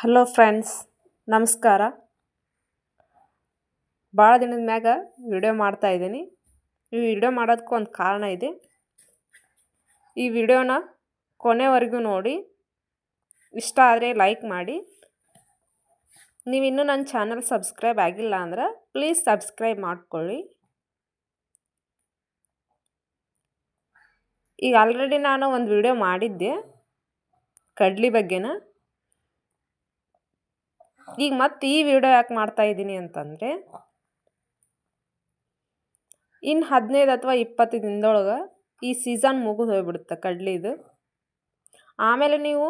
Hello friends ನಮಸ್ಕಾರ. ಭಾಳ ದಿನದ ಮ್ಯಾಗ ವಿಡಿಯೋ ಮಾಡ್ತಾ ಇದ್ದೀನಿ. ಈ ವಿಡಿಯೋ ಮಾಡೋದಕ್ಕೂ ಒಂದು ಕಾರಣ ಇದೆ. ಈ ವಿಡಿಯೋನ ಕೊನೆವರೆಗೂ ನೋಡಿ. ಇಷ್ಟ ಆದರೆ ಲೈಕ್ ಮಾಡಿ. ನೀವು ಇನ್ನೂ ನನ್ನ ಚಾನಲ್ ಸಬ್ಸ್ಕ್ರೈಬ್ ಆಗಿಲ್ಲ ಅಂದ್ರೆ ಪ್ಲೀಸ್ ಸಬ್ಸ್ಕ್ರೈಬ್ ಮಾಡ್ಕೊಳ್ಳಿ. ಈಗ ಆಲ್ರೆಡಿ ನಾನು ಒಂದು ವಿಡಿಯೋ ಮಾಡಿದ್ದೆ. ಕಡ್ಲಿ ಬಗ್ಗೆನ. ಈಗ ಮತ್ತೆ ಈ ವಿಡಿಯೋ ಯಾಕೆ ಮಾಡ್ತಾ ಇದ್ದೀನಿ ಅಂತಂದರೆ ಇನ್ನು ಹದಿನೈದು ಅಥವಾ ಇಪ್ಪತ್ತು ದಿನದೊಳಗೆ ಈ ಸೀಸನ್ ಮುಗಿದು ಹೋಗ್ಬಿಡುತ್ತೆ ಕಡ್ಲಿದು ಆಮೇಲೆ ನೀವು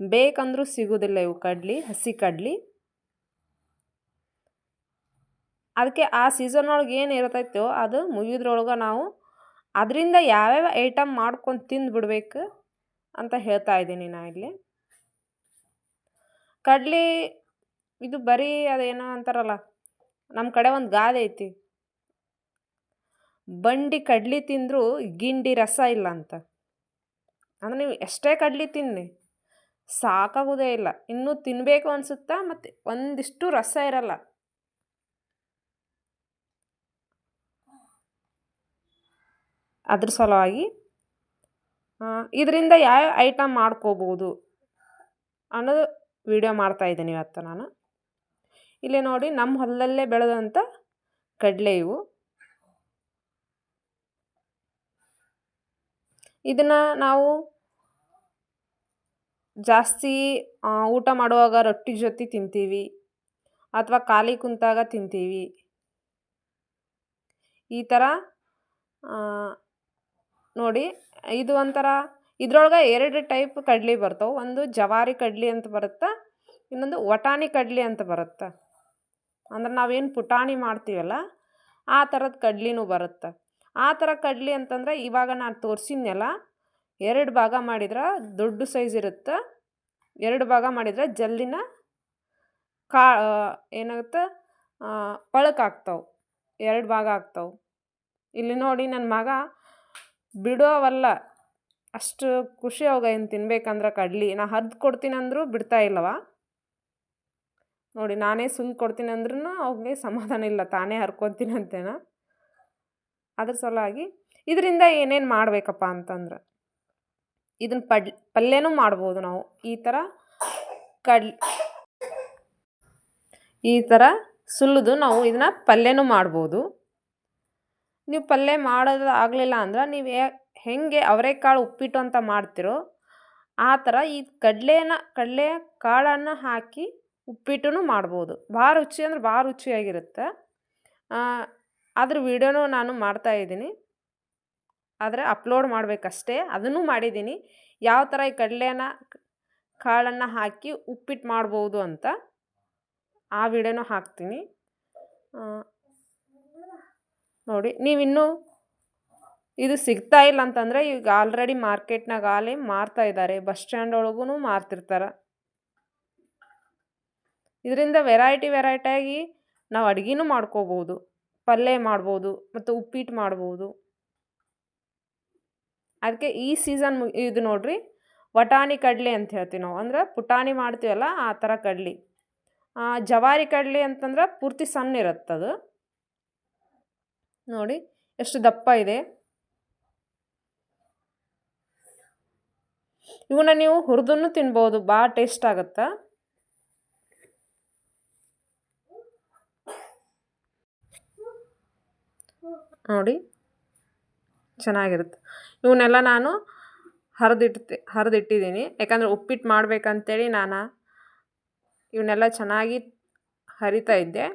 ಬೇಕಂದ್ರೂ ಸಿಗೋದಿಲ್ಲ ಇವು ಕಡ್ಲಿ, ಹಸಿ ಕಡ್ಲಿ. ಅದಕ್ಕೆ ಆ ಸೀಸನ್ ಒಳಗೆ ಏನು ಇರ್ತೈತೋ ಅದು ಮುಗಿದ್ರೊಳಗೆ ನಾವು ಅದರಿಂದ ಯಾವ್ಯಾವ ಐಟಮ್ ಮಾಡ್ಕೊಂಡು ತಿಂದು ಬಿಡ್ಬೇಕು ಅಂತ ಹೇಳ್ತಾ ಇದ್ದೀನಿ ನಾ ಇಲ್ಲಿ. ಕಡ್ಲಿ ಇದು ಬರೀ ಅದೇನೋ ಅಂತಾರಲ್ಲ ನಮ್ಮ ಕಡೆ ಒಂದು ಗಾದೆ ಐತಿ. ಬಂಡಿ ಕಡ್ಲಿ ತಿಂದರೂ ಗಿಂಡಿ ರಸ ಇಲ್ಲ ಅಂತ. ಅಂದರೆ ನೀವು ಎಷ್ಟೇ ಕಡ್ಲಿ ತಿನ್ನಿ, ಸಾಕಾಗೋದೇ ಇಲ್ಲ. ಇನ್ನೂ ತಿನ್ನಬೇಕು ಅನಿಸುತ್ತಾ ಮತ್ತು ಒಂದಿಷ್ಟು ರಸ ಇರಲ್ಲ. ಅದ್ರ ಸಲುವಾಗಿ ಇದರಿಂದ ಯಾವ ಐಟಮ್ ಮಾಡ್ಕೋಬೋದು ಅನ್ನೋದು ವಿಡಿಯೋ ಮಾಡ್ತಾ ಇದ್ದೀನಿ ಇವತ್ತು ನಾನು. ಇಲ್ಲಿ ನೋಡಿ ನಮ್ಮ ಹೊಲದಲ್ಲೇ ಬೆಳೆದಂಥ ಕಡಲೆ ಇವು. ಇದನ್ನು ನಾವು ಜಾಸ್ತಿ ಊಟ ಮಾಡುವಾಗ ರೊಟ್ಟಿ ಜೊತೆ ತಿಂತೀವಿ ಅಥವಾ ಖಾಲಿ ಕುಂತಾಗ ತಿಂತೀವಿ. ಈ ಥರ ನೋಡಿ ಇದು ಒಂಥರ, ಇದ್ರೊಳಗೆ ಎರಡು ಟೈಪ್ ಕಡ್ಲಿ ಬರ್ತವೆ. ಒಂದು ಜವಾರಿ ಕಡ್ಲಿ ಅಂತ ಬರುತ್ತೆ, ಇನ್ನೊಂದು ವಟಾಣಿ ಕಡ್ಲಿ ಅಂತ ಬರುತ್ತೆ. ಅಂದ್ರೆ ನಾವೇನು ಪುಟಾಣಿ ಮಾಡ್ತೀವಲ್ಲ, ಆ ಥರದ ಕಡ್ಲಿನೂ ಬರುತ್ತೆ. ಆ ಥರ ಕಡ್ಲಿ ಅಂತಂದ್ರೆ ಇವಾಗ ನಾನು ತೋರಿಸಿದ್ನಲ್ಲ, ಎರಡು ಭಾಗ ಮಾಡಿದ್ರೆ ದೊಡ್ಡ ಸೈಜ್ ಇರುತ್ತೆ, ಎರಡು ಭಾಗ ಮಾಡಿದ್ರೆ ಜಲ್ದಿನ ಕಾ ಏನಾಗುತ್ತೆ ಪಳಕಾಗ್ತಾವೆ ಎರಡು ಭಾಗ ಆಗ್ತಾವೆ. ಇಲ್ಲಿ ನೋಡಿ ನನ್ನ ಮಗ ಬಿಡೋವಲ್ಲ, ಅಷ್ಟು ಖುಷಿ ಅವಾಗ ಏನು ತಿನ್ಬೇಕಂದ್ರೆ ಕಡ್ಲಿ. ನಾ ಹರಿದು ಕೊಡ್ತೀನಿ ಅಂದರೂ ಬಿಡ್ತಾ ಇಲ್ಲವ. ನೋಡಿ, ನಾನೇ ಸುಲ್ ಕೊಡ್ತೀನಿ ಅಂದ್ರೂ ಅವ್ನಿಗೆ ಸಮಾಧಾನ ಇಲ್ಲ, ತಾನೇ ಹರ್ಕೊತೀನಿ ಅಂತೇನ. ಅದ್ರ ಸಲುವಾಗಿ ಇದರಿಂದ ಏನೇನು ಮಾಡಬೇಕಪ್ಪ ಅಂತಂದ್ರೆ ಇದನ್ನ ಪಡ್, ಪಲ್ಯನೂ ಮಾಡ್ಬೋದು ನಾವು. ಈ ಥರ ಕಡ್, ಈ ಥರ ಸುಲಿದು ನಾವು ಇದನ್ನ ಪಲ್ಯನೂ ಮಾಡ್ಬೋದು. ನೀವು ಪಲ್ಯ ಮಾಡೋದು ಆಗಲಿಲ್ಲ ಅಂದ್ರೆ ನೀವು ಹೆಂಗೆ ಅವರೆಕಾಳು ಉಪ್ಪಿಟ್ಟು ಅಂತ ಮಾಡ್ತಿರೋ, ಆ ಥರ ಈ ಕಡಲೆನ ಕಡಲೆ ಕಾಳನ್ನು ಹಾಕಿ ಉಪ್ಪಿಟ್ಟೂ ಮಾಡ್ಬೋದು. ಭಾಳ ರುಚಿ ಅಂದ್ರೆ ಭಾಳ ರುಚಿಯಾಗಿರುತ್ತೆ. ಅದ್ರ ವೀಡಿಯೋನೂ ನಾನು ಮಾಡ್ತಾಯಿದ್ದೀನಿ ಆದರೆ ಅಪ್ಲೋಡ್ ಮಾಡಬೇಕಷ್ಟೇ. ಅದನ್ನು ಮಾಡಿದ್ದೀನಿ. ಯಾವ ಥರ ಈ ಕಡಲೆನ ಕಾಳನ್ನು ಹಾಕಿ ಉಪ್ಪಿಟ್ಟು ಮಾಡ್ಬೋದು ಅಂತ ಆ ವಿಡಿಯೋನೂ ಹಾಕ್ತೀನಿ. ನೋಡಿ, ನೀವಿನ್ನೂ ಇದು ಸಿಗ್ತಾ ಇಲ್ಲ ಅಂತಂದರೆ ಈಗ ಆಲ್ರೆಡಿ ಮಾರ್ಕೆಟ್ನಾಗ ಆಲೇ ಮಾರ್ತಾ ಇದ್ದಾರೆ. ಬಸ್ ಸ್ಟ್ಯಾಂಡ್ ಒಳಗೂ ಮಾರ್ತಿರ್ತಾರೆ. ಇದರಿಂದ ವೆರೈಟಿ ವೆರೈಟಿಯಾಗಿ ನಾವು ಅಡುಗೆನೂ ಮಾಡ್ಕೋಬೋದು. ಪಲ್ಯ ಮಾಡ್ಬೋದು ಮತ್ತು ಉಪ್ಪಿಟ್ಟು ಮಾಡ್ಬೋದು. ಅದಕ್ಕೆ ಈ ಸೀಸನ್ ಇದು ನೋಡ್ರಿ ವಟಾಣಿ ಕಡಲೆ ಅಂತ ಹೇಳ್ತೀವಿ ನಾವು. ಅಂದ್ರೆ ಪುಟಾಣಿ ಮಾಡ್ತೀವಲ್ಲ ಆ ಥರ ಕಡ್ಲಿ. ಜವಾರಿ ಕಡಲೆ ಅಂತಂದ್ರೆ ಪೂರ್ತಿ ಸಣ್ಣ ಇರುತ್ತದು ನೋಡಿ ಎಷ್ಟು ದಪ್ಪ ಇದೆ. ಇವನ್ನ ನೀವು ಹುರಿದನ್ನು ತಿನ್ಬೋದು ಭಾಳ ಟೇಸ್ಟ್ ಆಗುತ್ತೆ. ನೋಡಿ. ಚೆನ್ನಾಗಿರುತ್ತೆ. ಇವನ್ನೆಲ್ಲ ನಾನು ಹರಿದಿಟ್ಟು ಹರಿದಿಟ್ಟಿದ್ದೀನಿ. ಯಾಕಂದರೆ ಉಪ್ಪಿಟ್ಟು ಮಾಡಬೇಕಂತೇಳಿ ನಾನು ಇವನ್ನೆಲ್ಲ ಚೆನ್ನಾಗಿ ಹರಿತಾ ಇದ್ದೆ.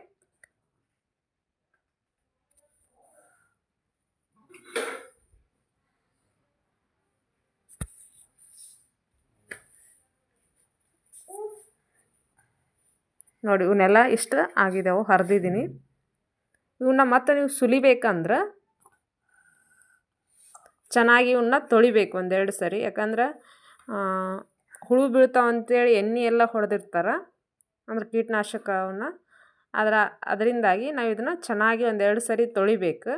ನೋಡಿ, ಇವನ್ನೆಲ್ಲ ಇಷ್ಟ ಆಗಿದ್ದಾವೆ ಹರಿದಿದ್ದೀನಿ. ಇವನ್ನ ಮತ್ತೆ ನೀವು ಸುಲಿಬೇಕಂದ್ರೆ ಚೆನ್ನಾಗಿ ಇವನ್ನ ತೊಳಿಬೇಕು ಒಂದೆರಡು ಸರಿ. ಯಾಕಂದ್ರೆ ಹುಳು ಬೀಳ್ತಾವೆ ಅಂತೇಳಿ ಎಣ್ಣೆ ಎಲ್ಲ ಹೊಡೆದಿರ್ತಾರೆ, ಅಂದ್ರೆ ಕೀಟನಾಶಕವನ್ನು. ಅದರ, ಅದರಿಂದಾಗಿ ನಾವು ಇದನ್ನು ಚೆನ್ನಾಗಿ ಒಂದೆರಡು ಸರಿ ತೊಳಿಬೇಕು.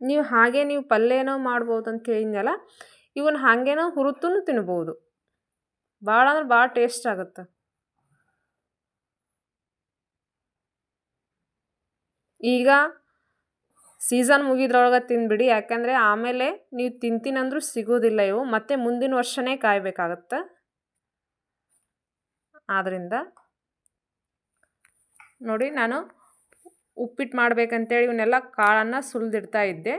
ನೀವು ಹಾಗೆ ನೀವು ಪಲ್ಯನೋ ಮಾಡ್ಬೋದು ಅಂತ ಹೇಳಿದ್ನಲ್ಲ ಇವನ್ನ ಹಾಗೇನೋ ಹುರುತು ತಿನ್ಬೋದು. ಭಾಳ ಅಂದ್ರೆ ಭಾಳ ಟೇಸ್ಟ್ ಆಗುತ್ತೆ. ಈಗ ಸೀಸನ್ ಮುಗಿದ್ರೊಳಗೆ ತಿನ್ಬಿಡಿ, ಯಾಕಂದರೆ ಆಮೇಲೆ ನೀವು ತಿಂತೀನಂದ್ರೂ ಸಿಗೋದಿಲ್ಲ ಇವು. ಮತ್ತೆ ಮುಂದಿನ ವರ್ಷನೇ ಕಾಯಬೇಕಾಗತ್ತೆ. ಆದ್ದರಿಂದ ನೋಡಿ, ನಾನು ಉಪ್ಪಿಟ್ಟು ಮಾಡಬೇಕಂತೇಳಿ ಇವನ್ನೆಲ್ಲ ಕಾಳನ್ನು ಸುಲಿದಿಡ್ತಾ ಇದ್ದೆ.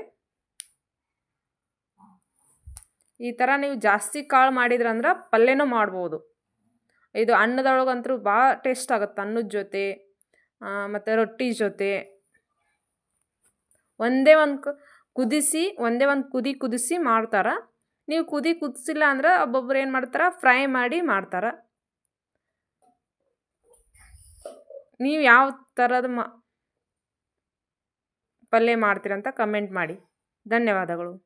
ಈ ಥರ ನೀವು ಜಾಸ್ತಿ ಕಾಳು ಮಾಡಿದ್ರಂದ್ರೆ ಪಲ್ಯನೂ ಮಾಡ್ಬೋದು. ಇದು ಅನ್ನದೊಳಗಂತೂ ಭಾಳ ಟೇಸ್ಟ್ ಆಗುತ್ತೆ ಅನ್ನದ ಜೊತೆ ಮತ್ತು ರೊಟ್ಟಿ ಜೊತೆ. ಒಂದೇ ಒಂದು ಕುದಿಸಿ, ಒಂದೇ ಒಂದು ಕುದಿ ಕುದಿಸಿ ಮಾಡ್ತಾರೆ. ನೀವು ಕುದಿ ಕುದಿಸಿಲ್ಲ ಅಂದ್ರೆ ಒಬ್ಬೊಬ್ರು ಏನು ಮಾಡ್ತಾರೆ? ಫ್ರೈ ಮಾಡಿ ಮಾಡ್ತಾರೆ. ನೀವು ಯಾವ ಥರದ ಮ, ಪಲ್ಯ ಮಾಡ್ತೀರಂತ ಕಮೆಂಟ್ ಮಾಡಿ. ಧನ್ಯವಾದಗಳು.